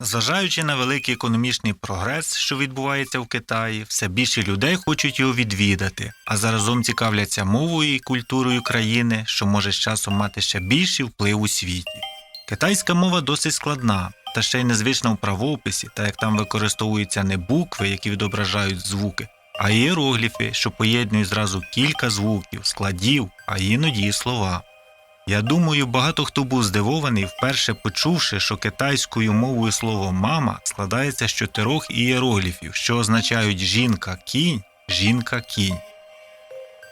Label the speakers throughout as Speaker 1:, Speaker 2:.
Speaker 1: Зважаючи на великий економічний прогрес, що відбувається в Китаї, все більше людей хочуть його відвідати, а заразом цікавляться мовою і культурою країни, що може з часом мати ще більший вплив у світі. Китайська мова досить складна, та ще й незвична в правописі, та як там використовуються не букви, які відображають звуки, а іерогліфи, що поєднують зразу кілька звуків, складів, а іноді і слова. Я думаю, багато хто був здивований, вперше почувши, що китайською мовою слово мама складається з чотирьох ієрогліфів, що означають жінка кінь, жінка кінь.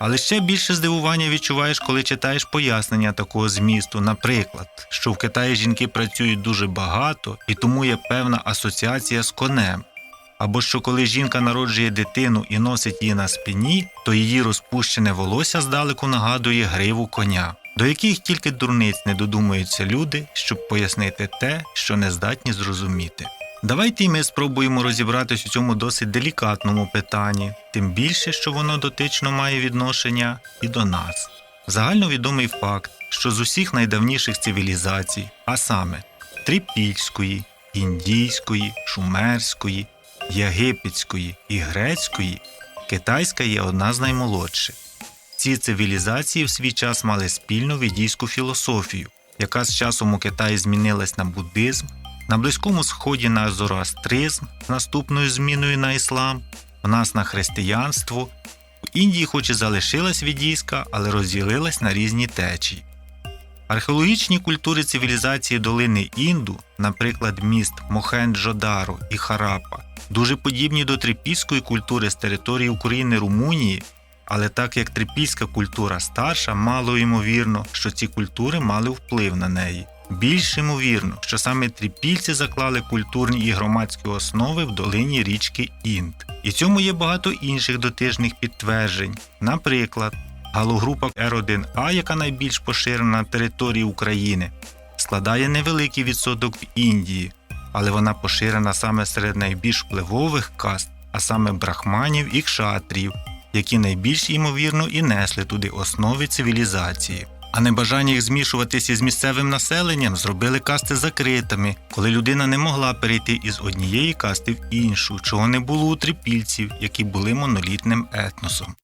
Speaker 1: Але ще більше здивування відчуваєш, коли читаєш пояснення такого змісту, наприклад, що в Китаї жінки працюють дуже багато і тому є певна асоціація з конем. Або що коли жінка народжує дитину і носить її на спині, то її розпущене волосся здалеку нагадує гриву коня, до яких тільки дурниць не додумуються люди, щоб пояснити те, що не здатні зрозуміти. Давайте й ми спробуємо розібратись у цьому досить делікатному питанні, тим більше, що воно дотично має відношення і до нас. Загальновідомий факт, що з усіх найдавніших цивілізацій, а саме трипільської, індійської, шумерської, єгипетської і грецької, китайська є одна з наймолодших. Ці цивілізації в свій час мали спільну ведійську філософію, яка з часом у Китаї змінилась на буддизм, на Близькому Сході на зороастризм з наступною зміною на іслам, у нас на християнство. В Індії хоч і залишилась відійська, але розділилась на різні течії. Археологічні культури цивілізації долини Інду, наприклад, міст Мохенджо-Даро і Харапа, дуже подібні до трипільської культури з території України Румунії, але так як трипільська культура старша, мало ймовірно, що ці культури мали вплив на неї. Більш ймовірно, що саме трипільці заклали культурні і громадські основи в долині річки Інд. І цьому є багато інших дотижних підтверджень. Наприклад, галогрупа R1A, яка найбільш поширена на території України, складає невеликий відсоток в Індії, але вона поширена саме серед найбільш впливових каст, а саме брахманів і кшатрів, які найбільш ймовірно і несли туди основи цивілізації. А небажання їх змішуватися із місцевим населенням зробили касти закритими, коли людина не могла перейти із однієї касти в іншу, чого не було у трипільців, які були монолітним етносом.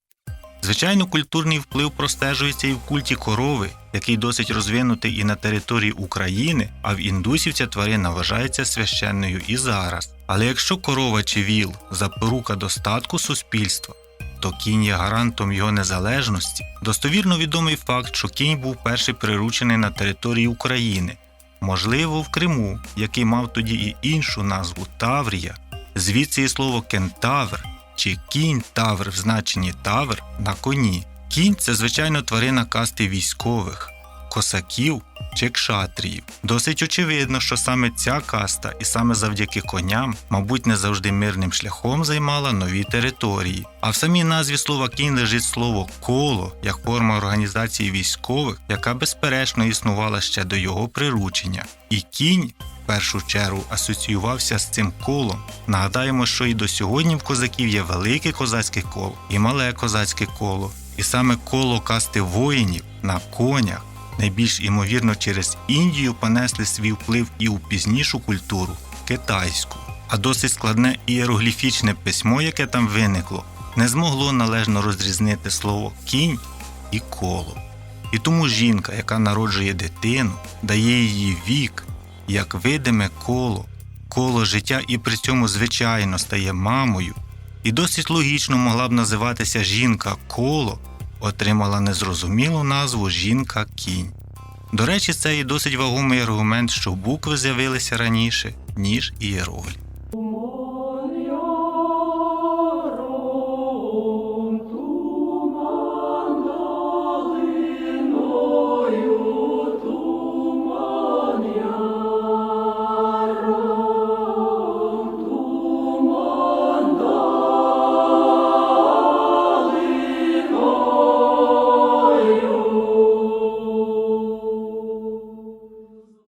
Speaker 1: Звичайно, культурний вплив простежується і в культі корови, який досить розвинутий і на території України, а в індусів ця тварина вважається священною і зараз. Але якщо корова чи віл запорука достатку суспільства, то кінь є гарантом його незалежності. Достовірно відомий факт, що кінь був перший приручений на території України, можливо, в Криму, який мав тоді і іншу назву Таврія. Звідси і слово кентавр чи кінь тавр в значенні тавр на коні. Кінь це звичайно тварина касти військових, косаків чи кшатріїв. Досить очевидно, що саме ця каста, і саме завдяки коням, мабуть, не завжди мирним шляхом займала нові території. А в самій назві слова кінь лежить слово коло як форма організації військових, яка безперечно існувала ще до його приручення. І кінь. В першу чергу асоціювався з цим колом. Нагадаємо, що і до сьогодні в козаків є велике козацьке коло і мале козацьке коло, і саме коло касти воїнів на конях найбільш імовірно через Індію понесли свій вплив і у пізнішу культуру китайську. А досить складне ієрогліфічне письмо, яке там виникло, не змогло належно розрізнити слово кінь і коло. І тому жінка, яка народжує дитину, дає її вік, як видиме коло, коло життя і при цьому звичайно стає мамою, і досить логічно могла б називатися жінка коло, отримала незрозумілу назву Жінка кінь. До речі, це і досить вагомий аргумент, що букви з'явилися раніше, ніж
Speaker 2: ієроглі.